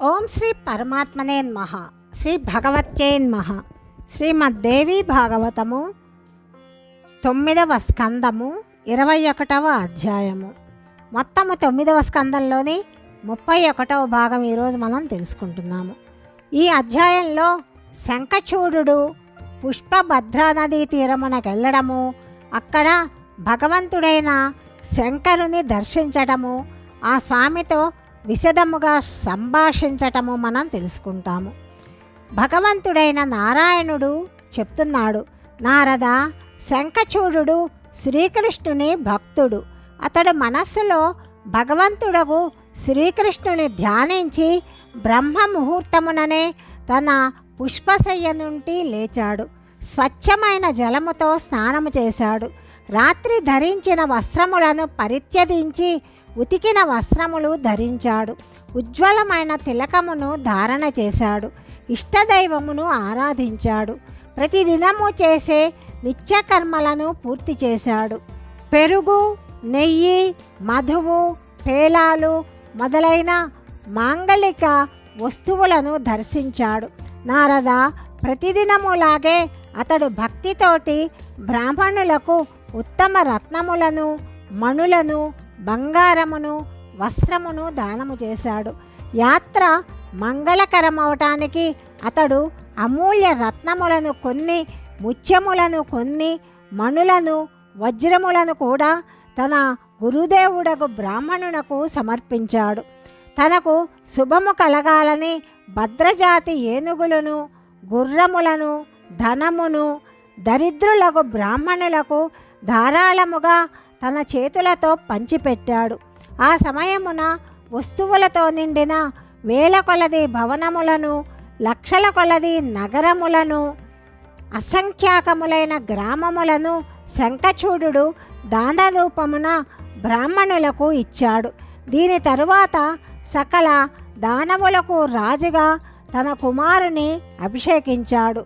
ఓం శ్రీ పరమాత్మనే నమః. శ్రీ భగవత్యే నమః. శ్రీమద్దేవి భాగవతము తొమ్మిదవ స్కందము ఇరవై ఒకటవ అధ్యాయము. మొత్తము తొమ్మిదవ స్కందంలోని ముప్పై ఒకటవ భాగం ఈరోజు మనం తెలుసుకుంటున్నాము. ఈ అధ్యాయంలో శంఖచూడు పుష్పభద్రా నదీ తీరమునకు వెళ్ళడము అక్కడ భగవంతుడైన శంకరుని దర్శించడము ఆ స్వామితో విశదముగా సంభాషించటము మనం తెలుసుకుంటాము. భగవంతుడైన నారాయణుడు చెప్తున్నాడు నారద శంఖచూడు శ్రీకృష్ణుని భక్తుడు. అతడు మనస్సులో భగవంతుడగు శ్రీకృష్ణుని ధ్యానించి బ్రహ్మ ముహూర్తముననే తన పుష్పశయ్య నుండి లేచాడు. స్వచ్ఛమైన జలముతో స్నానము చేశాడు. రాత్రి ధరించిన వస్త్రములను పరిత్యదించి ఉతికిన వస్త్రములు ధరించాడు. ఉజ్వలమైన తిలకమును ధారణ చేశాడు. ఇష్టదైవమును ఆరాధించాడు. ప్రతిదినము చేసే నిత్యకర్మలను పూర్తి చేశాడు. పెరుగు నెయ్యి మధువు పేలాలు మొదలైన మాంగళిక వస్తువులను దర్శించాడు. నారద ప్రతిదినములాగే అతడు భక్తితోటి బ్రాహ్మణులకు ఉత్తమ రత్నములను మణులను బంగారమును వస్త్రమును దానము చేశాడు. యాత్ర మంగళకరమవటానికి అతడు అమూల్య రత్నములను కొన్ని ముత్యములను కొన్ని మణులను వజ్రములను కూడా తన గురుదేవుడకు బ్రాహ్మణునకు సమర్పించాడు. తనకు శుభము కలగాలని భద్రజాతి ఏనుగులను గుర్రములను ధనమును దరిద్రులకు బ్రాహ్మణులకు ధారాళముగా తన చేతులతో పంచిపెట్టాడు. ఆ సమయమున వస్తువులతో నిండిన వేల కొలది భవనములను లక్షల కొలది నగరములను అసంఖ్యాకములైన గ్రామములను శంఖచూడు దాన రూపమున బ్రాహ్మణులకు ఇచ్చాడు. దీని తరువాత సకల దానవులకు రాజుగా తన కుమారుని అభిషేకించాడు.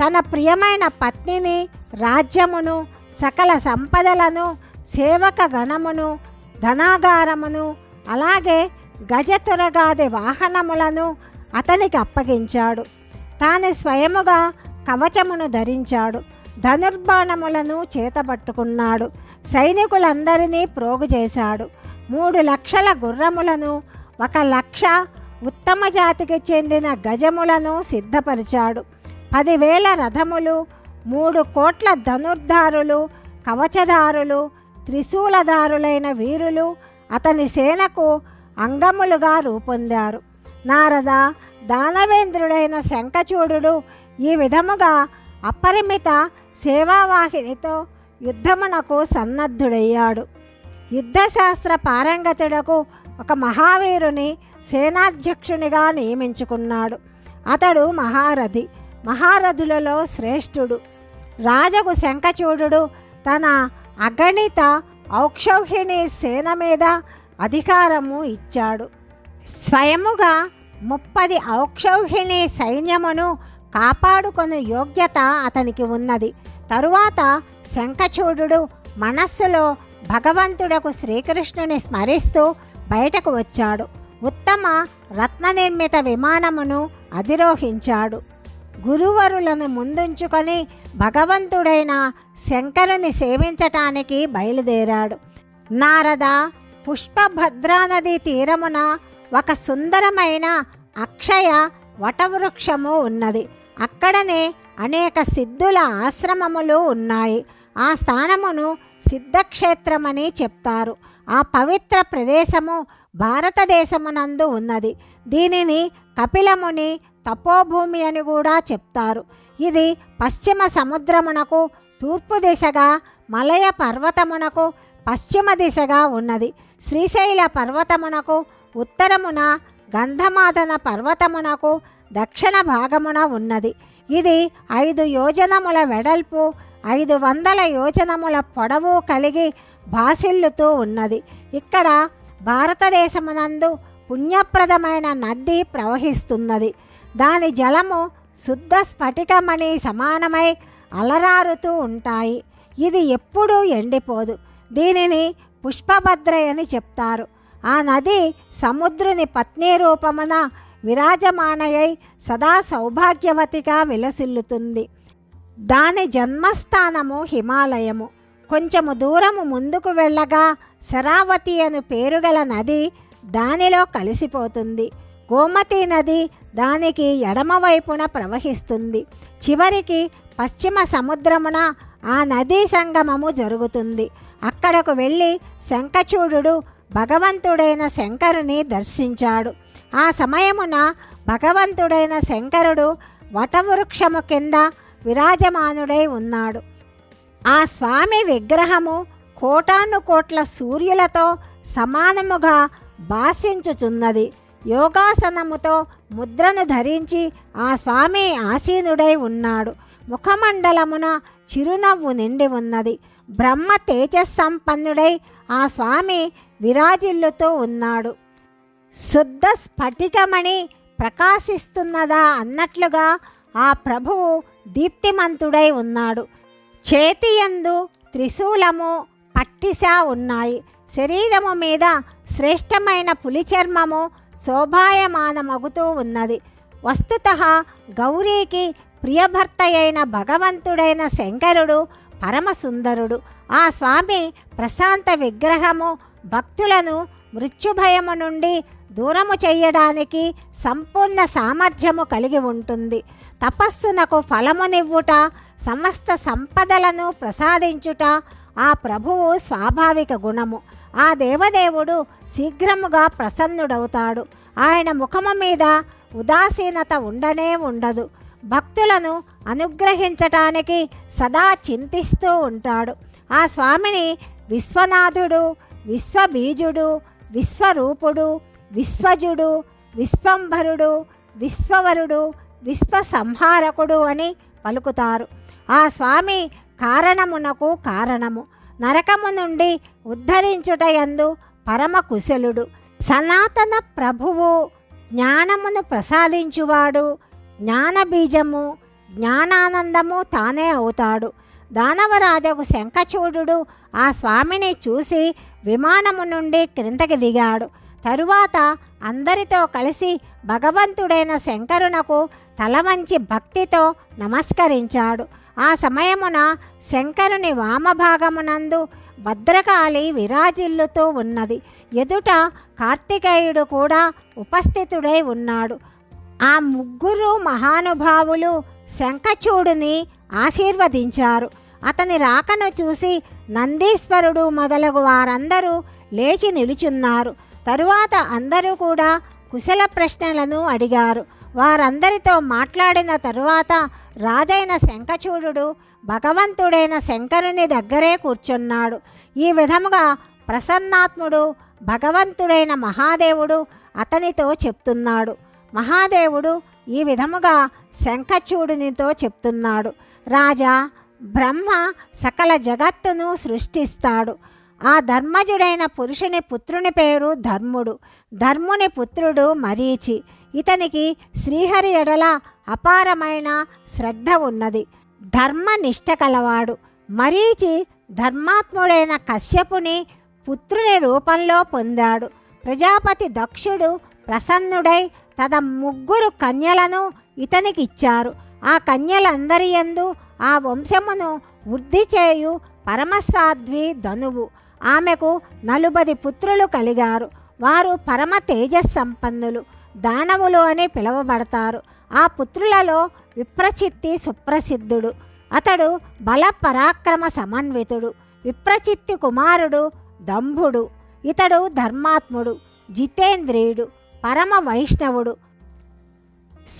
తన ప్రియమైన పత్నిని రాజ్యమును సకల సంపదలను సేవక గణమును ధనాగారమును అలాగే గజతురగాది వాహనములను అతనికి అప్పగించాడు. తాను స్వయముగా కవచమును ధరించాడు. ధనుర్బాణములను చేతపట్టుకున్నాడు. సైనికులందరినీ ప్రోగు చేశాడు. మూడు లక్షల గుర్రములను ఒక లక్ష ఉత్తమ జాతికి చెందిన గజములను సిద్ధపరిచాడు. పదివేల రథములు మూడు కోట్ల ధనుర్ధారులు కవచదారులు త్రిశూలదారులైన వీరులు అతని సేనకు అంగములుగా రూపొందారు. నారద దానవేంద్రుడైన శంఖచూడు ఈ విధముగా అపరిమిత సేవావాహినితో యుద్ధమునకు సన్నద్ధుడయ్యాడు. యుద్ధశాస్త్ర పారంగతుడకు ఒక మహావీరుని సేనాధ్యక్షునిగా నియమించుకున్నాడు. అతడు మహారథి మహారథులలో శ్రేష్ఠుడు. రాజకు శంఖచూడు తన అగణిత ఔక్షౌహిణి సేన మీద అధికారము ఇచ్చాడు. స్వయముగా ముప్పది ఔక్షౌహిణి సైన్యమును కాపాడుకొని యోగ్యత అతనికి ఉన్నది. తరువాత శంఖచూడు మనస్సులో భగవంతుడకు శ్రీకృష్ణుని స్మరిస్తూ బయటకు వచ్చాడు. ఉత్తమ రత్న నిర్మిత విమానమును అధిరోహించాడు. గురువరులను ముందుంచుకొని భగవంతుడైన శంకరుని సేవించటానికి బయలుదేరాడు. నారద పుష్పభద్రా నది తీరమున ఒక సుందరమైన అక్షయ వటవృక్షము ఉన్నది. అక్కడనే అనేక సిద్ధుల ఆశ్రమములు ఉన్నాయి. ఆ స్థానమును సిద్ధక్షేత్రమని చెప్తారు. ఆ పవిత్ర ప్రదేశము భారతదేశమునందు ఉన్నది. దీనిని కపిలముని తపోభూమి అని కూడా చెప్తారు. ఇది పశ్చిమ సముద్రమునకు తూర్పు దిశగా మలయ పర్వతమునకు పశ్చిమ దిశగా ఉన్నది. శ్రీశైల పర్వతమునకు ఉత్తరమున గంధమాదన పర్వతమునకు దక్షిణ భాగమున ఉన్నది. ఇది ఐదు యోజనముల వెడల్పు ఐదు వందల యోజనముల పొడవు కలిగి భాసిల్లుతూ ఉన్నది. ఇక్కడ భారతదేశమునందు పుణ్యప్రదమైన నది ప్రవహిస్తున్నది. దాని జలము శుద్ధ స్ఫటికమణి సమానమై అలరారుతూ ఉంటాయి. ఇది ఎప్పుడూ ఎండిపోదు. దీనిని పుష్పభద్ర అని చెప్తారు. ఆ నది సముద్రుని పత్ని రూపమున విరాజమానయై సదా సౌభాగ్యవతిగా విలసిల్లుతుంది. దాని జన్మస్థానము హిమాలయము. కొంచెము దూరము ముందుకు వెళ్ళగా శరావతి అను పేరుగల నది దానిలో కలిసిపోతుంది. గోమతి నది దానికి ఎడమవైపున ప్రవహిస్తుంది. చివరికి పశ్చిమ సముద్రమున ఆ నదీ సంగమము జరుగుతుంది. అక్కడకు వెళ్ళి శంఖచూడు భగవంతుడైన శంకరుని దర్శించాడు. ఆ సమయమున భగవంతుడైన శంకరుడు వటవృక్షము కింద విరాజమానుడై ఉన్నాడు. ఆ స్వామి విగ్రహము కోటాను కోట్ల సూర్యులతో సమానముగా భాషించుచున్నది. యోగాసనముతో ముద్రను ధరించి ఆ స్వామి ఆసీనుడై ఉన్నాడు. ముఖమండలమున చిరునవ్వు నిండి ఉన్నది. బ్రహ్మ తేజస్సంపన్నుడై ఆ స్వామి విరాజిల్లుతూ ఉన్నాడు. శుద్ధ స్ఫటికమణి ప్రకాశిస్తున్నదా అన్నట్లుగా ఆ ప్రభువు దీప్తిమంతుడై ఉన్నాడు. చేతియందు త్రిశూలము పట్టిసా ఉన్నాయి. శరీరము మీద శ్రేష్టమైన పులిచర్మము శోభాయమానమగుతూ ఉన్నది. వస్తుత గౌరీకి ప్రియభర్త అయిన భగవంతుడైన శంకరుడు పరమసుందరుడు. ఆ స్వామి ప్రశాంత విగ్రహము భక్తులను మృత్యుభయము నుండి దూరము చేయడానికి సంపూర్ణ సామర్థ్యము కలిగి ఉంటుంది. తపస్సునకు ఫలమునివ్వుట సమస్త సంపదలను ప్రసాదించుట ఆ ప్రభువు స్వాభావిక గుణము. ఆ దేవదేవుడు శీఘ్రముగా ప్రసన్నుడవుతాడు. ఆయన ముఖము మీద ఉదాసీనత ఉండనే ఉండదు. భక్తులను అనుగ్రహించటానికి సదా చింతిస్తూ ఉంటాడు. ఆ స్వామిని విశ్వనాథుడు విశ్వబీజుడు విశ్వరూపుడు విశ్వజుడు విశ్వంభరుడు విశ్వవరుడు విశ్వసంహారకుడు అని పలుకుతారు. ఆ స్వామి కారణమునకు కారణము. నరకము నుండి ఉద్ధరించుటయందు పరమ కుశలుడు. సనాతన ప్రభువు జ్ఞానమును ప్రసాదించువాడు. జ్ఞానబీజము జ్ఞానానందము తానే అవుతాడు. దానవరాజకు శంఖచూడు ఆ స్వామిని చూసి విమానము నుండి క్రిందకి దిగాడు. తరువాత అందరితో కలిసి భగవంతుడైన శంకరునకు తల వంచి భక్తితో నమస్కరించాడు. ఆ సమయమున శంకరుని వామభాగమునందు భద్రకాళి విరాజిల్లుతూ ఉన్నది. ఎదుట కార్తికేయుడు కూడా ఉపస్థితుడై ఉన్నాడు. ఆ ముగ్గురు మహానుభావులు శంఖచూడుని ఆశీర్వదించారు. అతని రాకను చూసి నందీశ్వరుడు మొదలగు వారందరూ లేచి నిలుచున్నారు. తరువాత అందరూ కూడా కుశల ప్రశ్నలను అడిగారు. వారందరితో మాట్లాడిన తరువాత రాజైన శంఖచూడు భగవంతుడైన శంకరుని దగ్గరే కూర్చున్నాడు. ఈ విధముగా ప్రసన్నాత్ముడు భగవంతుడైన మహాదేవుడు అతనితో చెప్తున్నాడు. మహాదేవుడు ఈ విధముగా శంఖచూడునితో చెప్తున్నాడు. రాజా బ్రహ్మ సకల జగత్తును సృష్టిస్తాడు. ఆ ధర్మజుడైన పురుషుని పుత్రుని పేరు ధర్ముడు. ధర్ముని పుత్రుడు మరీచి. ఇతనికి శ్రీహరి ఎడల అపారమైన శ్రద్ధ ఉన్నది. ధర్మనిష్ట కలవాడు. మరీచి ధర్మాత్ముడైన కశ్యపుని పుత్రుని రూపంలో పొందాడు. ప్రజాపతి దక్షుడు ప్రసన్నుడై తన ముగ్గురు కన్యలను ఇతనికిచ్చారు. ఆ కన్యలందరి యందు ఆ వంశమును వృద్ధి చేయు పరమసాధ్వి ధనువు. ఆమెకు నలుబది పుత్రులు కలిగారు. వారు పరమ తేజస్సంపన్నులు. దానవులు అని పిలువబడతారు. ఆ పుత్రులలో విప్రచిత్తి సుప్రసిద్ధుడు. అతడు బల పరాక్రమ సమన్వితుడు. విప్రచిత్తి కుమారుడు దంభుడు. ఇతడు ధర్మాత్ముడు జితేంద్రియుడు పరమ వైష్ణవుడు.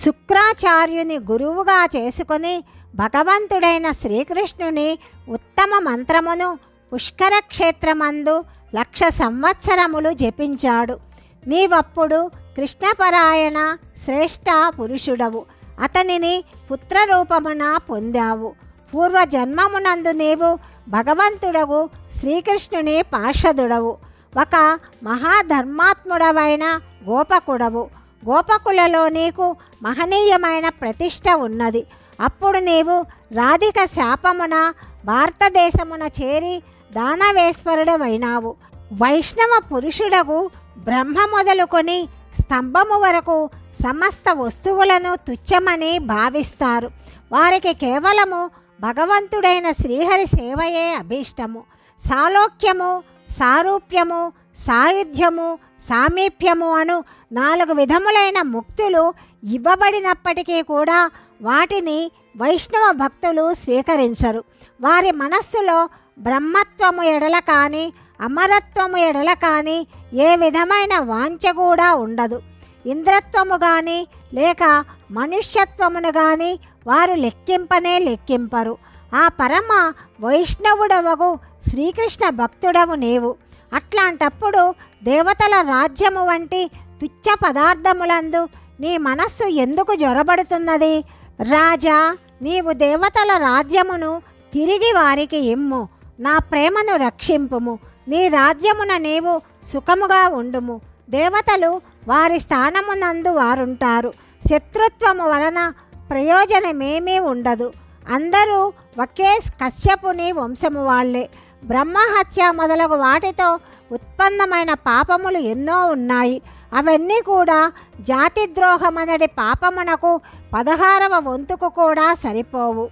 శుక్రాచార్యుని గురువుగా చేసుకొని భగవంతుడైన శ్రీకృష్ణుని ఉత్తమ మంత్రమును పుష్కర క్షేత్రమందు లక్ష సంవత్సరములు జపించాడు. నీవప్పుడు కృష్ణపరాయణ శ్రేష్ఠ పురుషుడవు. అతనిని పుత్రరూపమున పొందావు. పూర్వజన్మమునందు నీవు భగవంతుడవు శ్రీకృష్ణుని పార్షదుడవు. ఒక మహాధర్మాత్ముడవైన గోపకుడవు. గోపకులలో నీకు మహనీయమైన ప్రతిష్ట ఉన్నది. అప్పుడు నీవు రాధిక శాపమున భారతదేశమున చేరి దానవేశ్వరుడవైనావు. వైష్ణవ పురుషుడగు బ్రహ్మ మొదలుకొని స్తంభము వరకు సమస్త వస్తువులను తుచ్చమని భావిస్తారు. వారికి కేవలము భగవంతుడైన శ్రీహరి సేవయే అభీష్టము. సాలోక్యము సారూప్యము సాయుధ్యము సామీప్యము అను నాలుగు విధములైన ముక్తులు ఇవ్వబడినప్పటికీ కూడా వాటిని వైష్ణవ భక్తులు స్వీకరించరు. వారి మనస్సులో బ్రహ్మత్వము ఎడల కానీ అమరత్వము ఎడల కానీ ఏ విధమైన వాంఛ కూడా ఉండదు. ఇంద్రత్వము కానీ లేక మనుష్యత్వమును కానీ వారు లెక్కింపనే లెక్కింపరు. ఆ పరమ వైష్ణవుడవగు శ్రీకృష్ణ భక్తుడవు నీవు. అట్లాంటప్పుడు దేవతల రాజ్యము వంటి తుచ్చ పదార్థములందు నీ మనస్సు ఎందుకు జొరబడుతున్నది? రాజా నీవు దేవతల రాజ్యమును తిరిగి వారికి ఇమ్ము. నా ప్రేమను రక్షింపుము. నీ రాజ్యమున నీవు సుఖముగా ఉండుము. దేవతలు వారి స్థానమునందు వారుంటారు. శత్రుత్వము వలన ప్రయోజనమేమీ ఉండదు. అందరూ ఒకే కశ్యపుని వంశము వాళ్ళే. బ్రహ్మహత్య మొదలగు వాటితో ఉత్పన్నమైన పాపములు ఎన్నో ఉన్నాయి. అవన్నీ కూడా జాతిద్రోహమనడి పాపమునకు పదహారవ వంతుకు కూడా సరిపోవు.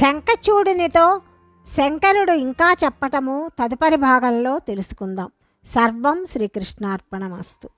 శంఖచూడునితో శంకరుడు ఇంకా చెప్పటము తదుపరి భాగంలో తెలుసుకుందాం. సర్వం శ్రీకృష్ణార్పణమస్తు.